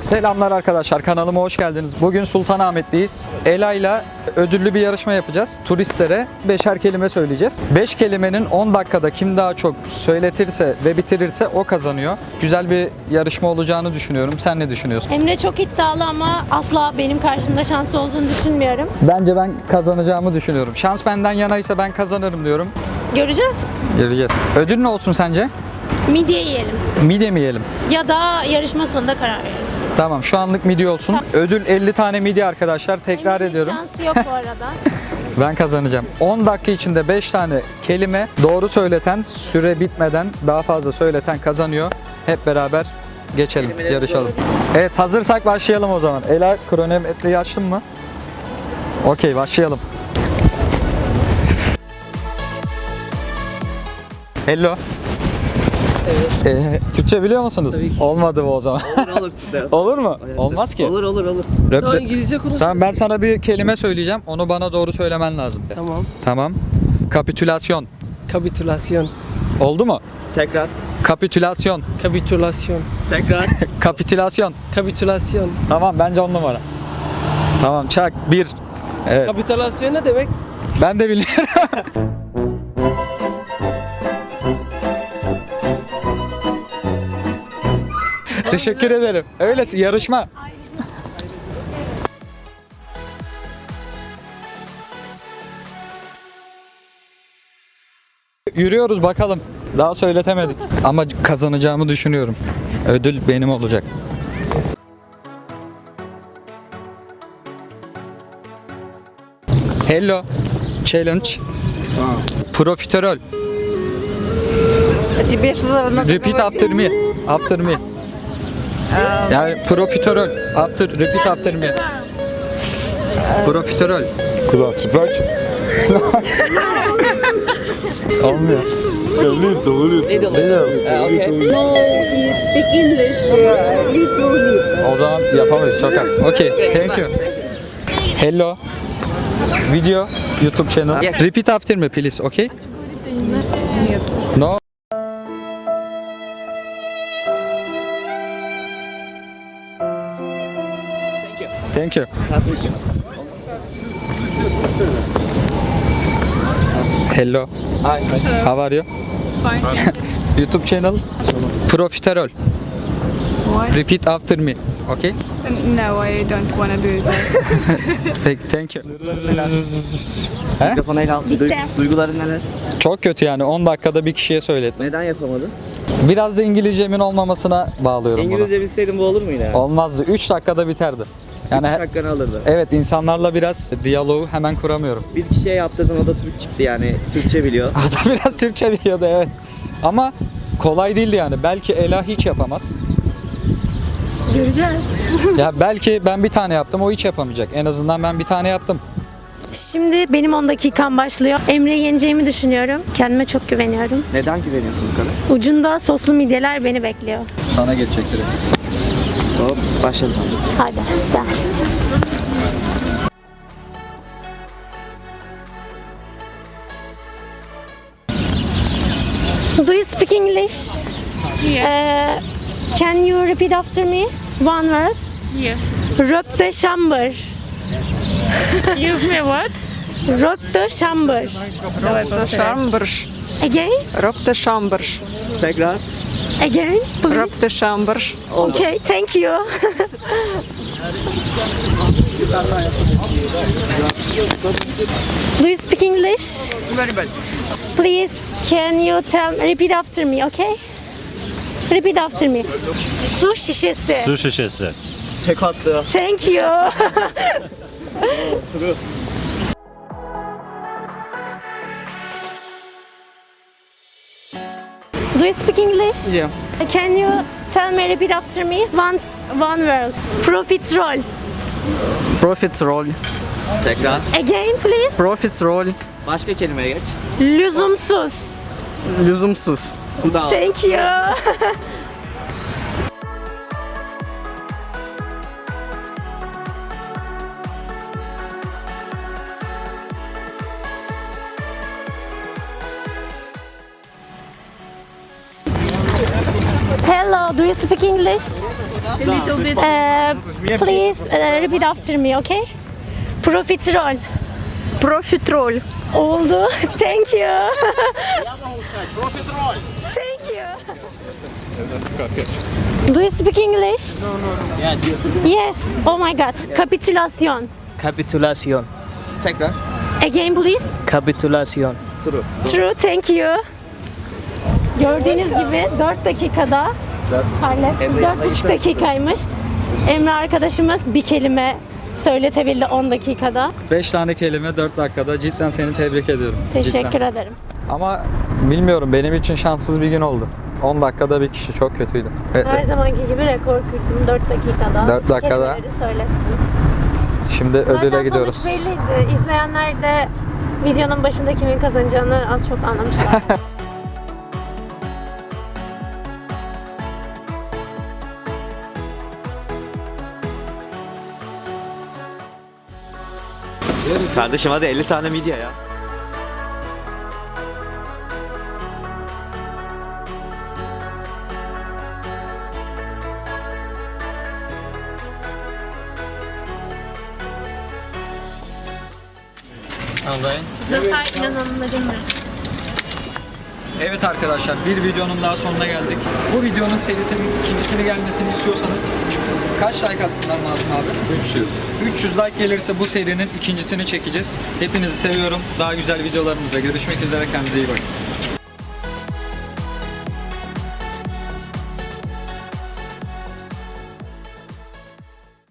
Selamlar arkadaşlar kanalıma hoş geldiniz. Bugün Sultanahmet'teyiz. Ela ile ödüllü bir yarışma yapacağız. Turistlere beşer kelime söyleyeceğiz. 5 kelimenin 10 dakikada kim daha çok söyletirse ve bitirirse o kazanıyor. Güzel bir yarışma olacağını düşünüyorum. Sen ne düşünüyorsun? Emre çok iddialı ama asla benim karşımda şansı olduğunu düşünmüyorum. Bence ben kazanacağımı düşünüyorum. Şans benden yanaysa ben kazanırım diyorum. Göreceğiz. Göreceğiz. Ödül ne olsun sence? Midye yiyelim. Midye mi yiyelim? Ya da yarışma sonunda karar veririz. Tamam şu anlık midye olsun. Ödül 50 tane midye arkadaşlar. Tekrar Emre'nin ediyorum. Şansı yok bu arada. Ben kazanacağım. 10 dakika içinde 5 tane kelime doğru söyleten, süre bitmeden daha fazla söyleten kazanıyor. Hep beraber geçelim, yarışalım. Evet hazırsak başlayalım o zaman. Ela kronometreyi açtın mı? Okey başlayalım. Hello. Ee, Türkçe biliyor musunuz? Tabii ki. Olmadı bu o zaman. Olur olur Olur mu? Olmaz ki. Olur olur olur. Röp- Tamam İngilizce konuş. Tamam ben sana bir kelime söyleyeceğim. Onu bana doğru söylemen lazım. Tamam. Tamam. Kapitülasyon. Kapitülasyon. Oldu mu? Tekrar. Kapitülasyon. Kapitülasyon. Tekrar. Kapitülasyon. Kapitülasyon. Tamam bence on numara. Tamam çak. Bir. Evet. Kapitülasyon ne demek? Ben de biliyorum. Teşekkür ederim. Öylesi yarışma. Yürüyoruz bakalım. Daha söyletemedik. Ama kazanacağımı düşünüyorum. Ödül benim olacak. Hello. Challenge. Profiterol. Тебе что-то надо Repeat after me. After me. Yani profiterol. After, repeat after me. Profiterol. Куда? Цеплять? Olmuyor. Little, little. Little. Ee, okay. No, he speak English uh, little little. O zaman yapamayız çok az. Okay, thank you. Hello. Video, YouTube channel. Repeat after me please, okay? No. Thank you. Hello. Hi. How are you? YouTube channel. Profiterol. Repeat after me. Okay? No, I don't want to do that. Peki, thank you. He? Mikrofonu ele al. Duy- duyguların neler? Çok kötü yani 10 dakikada bir kişiye söyledim. Neden yapamadın? Biraz da İngilizcemin olmamasına bağlıyorum İngilizce bilseydin bu olur muydu yani? bunu. Olmazdı. 3 dakikada biterdi. Yani he- Hakkını alırdı. evet insanlarla biraz diyaloğu hemen kuramıyorum. Bir kişiye yaptırdın o da Türk çıktı yani. Türkçe biliyor. Adam biraz Türkçe biliyordu evet. Ama kolay değildi yani. Belki Ela hiç yapamaz. Göreceğiz. Ya belki ben bir tane yaptım o hiç yapamayacak. En azından ben bir tane yaptım. Şimdi benim 10 dakikam başlıyor. Emre'yi yeneceğimi düşünüyorum. Kendime çok güveniyorum. Neden güveniyorsun bu kadar? Ucunda soslu midyeler beni bekliyor. Sana geçecek direkt. Hop başladım. Hadi gel. Do you speak English? Yes. Uh, can you repeat after me? One word. Yes. Röp de şambır. Excuse me what? Röp de şambır. Röp de şambır. Again? Röp de şambır. Tekrar. Again, please. Röp de şambır. Okay, thank you. Do you speak English? Very bad. Please, can you tell repeat after me, okay? Repeat after me. Su şişesi. Su şişesi. Tek attı. Thank you. Do you speak English? Yeah. Can you tell me repeat after me? One one word. Profit roll. Profits roll. Tekrar. Again please. Profits roll. Başka kelimeye geç. Lüzumsuz. Lüzumsuz. Bu da. Thank you. Hello, do you speak English? A little bit. Uh, please uh, repeat after me, okay? Profiterol. Profiterol. Oldu. Thank you. Thank you. Do you speak English? Yes. Oh my god. Kapitülasyon. Kapitülasyon. Tekrar. Again please. Kapitülasyon. True. Thank you. Gördüğünüz gibi 4 dakikada hallettim. 4,5 dakikaymış. Emre arkadaşımız bir kelime söyletebildi 10 dakikada. 5 tane kelime 4 dakikada. Cidden seni tebrik ediyorum. Teşekkür Cidden. ederim. Ama bilmiyorum benim için şanssız bir gün oldu. 10 dakikada bir kişi çok kötüydü. Evet, Her zamanki gibi rekor kırdım 4 dakikada. Dört dakikada. Kelimeleri söylettim. Şimdi ödüle Zaten gidiyoruz. sonuç belliydi. İzleyenler de videonun başında kimin kazanacağını az çok anlamışlar. Kardeşim hadi 50 tane midye ya. Zafer inananlarındır. Evet arkadaşlar bir videonun daha sonuna geldik. Bu videonun serisinin ikincisini gelmesini istiyorsanız kaç like atsınlar lazım abi? 300. 300 like gelirse bu serinin ikincisini çekeceğiz. Hepinizi seviyorum. Daha güzel videolarımızda görüşmek üzere. Kendinize iyi bakın.